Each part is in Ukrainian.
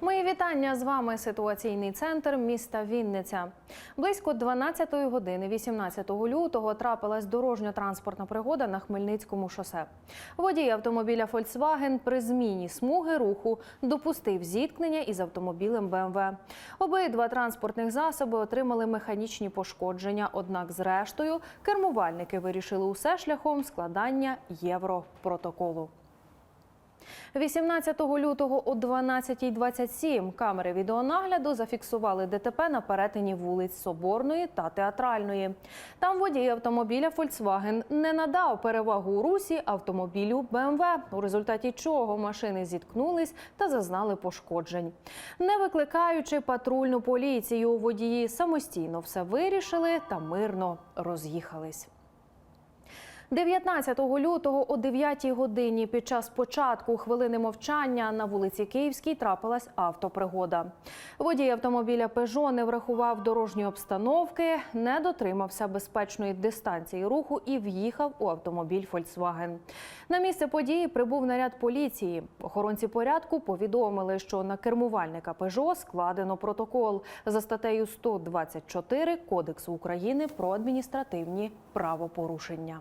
Мої вітання з вами. Ситуаційний центр міста Вінниця. Близько 12 години 18 лютого трапилась дорожньо-транспортна пригода на Хмельницькому шосе. Водій автомобіля Volkswagen при зміні смуги руху допустив зіткнення із автомобілем BMW. Обидва транспортних засоби отримали механічні пошкодження. Однак, зрештою, кермувальники вирішили усе шляхом складання європротоколу. 18 лютого о 12.27 камери відеонагляду зафіксували ДТП на перетині вулиць Соборної та Театральної. Там водій автомобіля Volkswagen не надав перевагу у русі автомобілю BMW, у результаті чого машини зіткнулись та зазнали пошкоджень. Не викликаючи патрульну поліцію, водії самостійно все вирішили та мирно роз'їхались. 19 лютого о 9 годині під час початку хвилини мовчання на вулиці Київській трапилась автопригода. Водій автомобіля Пежо не врахував дорожньої обстановки, не дотримався безпечної дистанції руху і в'їхав у автомобіль Volkswagen. На місце події прибув наряд поліції. Охоронці порядку повідомили, що на кермувальника Пежо складено протокол за статтею 124 Кодексу України про адміністративні правопорушення.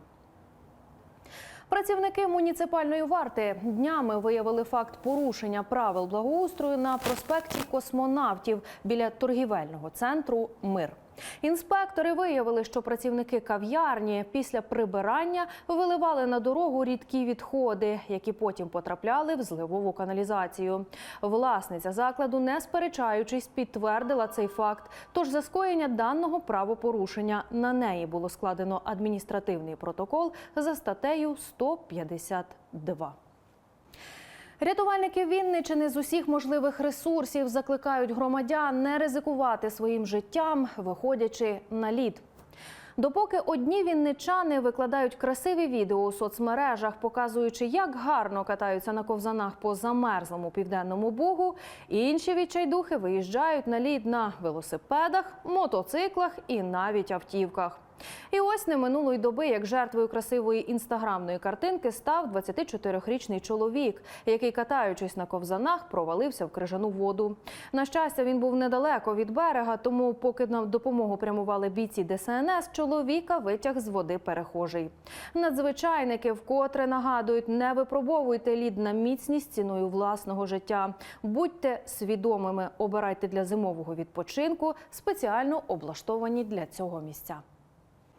Працівники муніципальної варти днями виявили факт порушення правил благоустрою на проспекті космонавтів біля торгівельного центру Мир. Інспектори виявили, що працівники кав'ярні після прибирання виливали на дорогу рідкі відходи, які потім потрапляли в зливову каналізацію. Власниця закладу, не сперечаючись, підтвердила цей факт. Тож за скоєння даного правопорушення на неї було складено адміністративний протокол за статтею 152. Рятувальники Вінничини з усіх можливих ресурсів закликають громадян не ризикувати своїм життям, виходячи на лід. Допоки одні вінничани викладають красиві відео у соцмережах, показуючи, як гарно катаються на ковзанах по замерзлому південному бугу, інші відчайдухи виїжджають на лід на велосипедах, мотоциклах і навіть автівках. І ось не минулої доби, як жертвою красивої інстаграмної картинки, став 24-річний чоловік, який, катаючись на ковзанах, провалився в крижану воду. На щастя, він був недалеко від берега, тому, поки на допомогу прямували бійці ДСНС, чоловіка витяг з води перехожий. Надзвичайники вкотре нагадують, не випробовуйте лід на міцність ціною власного життя. Будьте свідомими, обирайте для зимового відпочинку спеціально облаштовані для цього місця.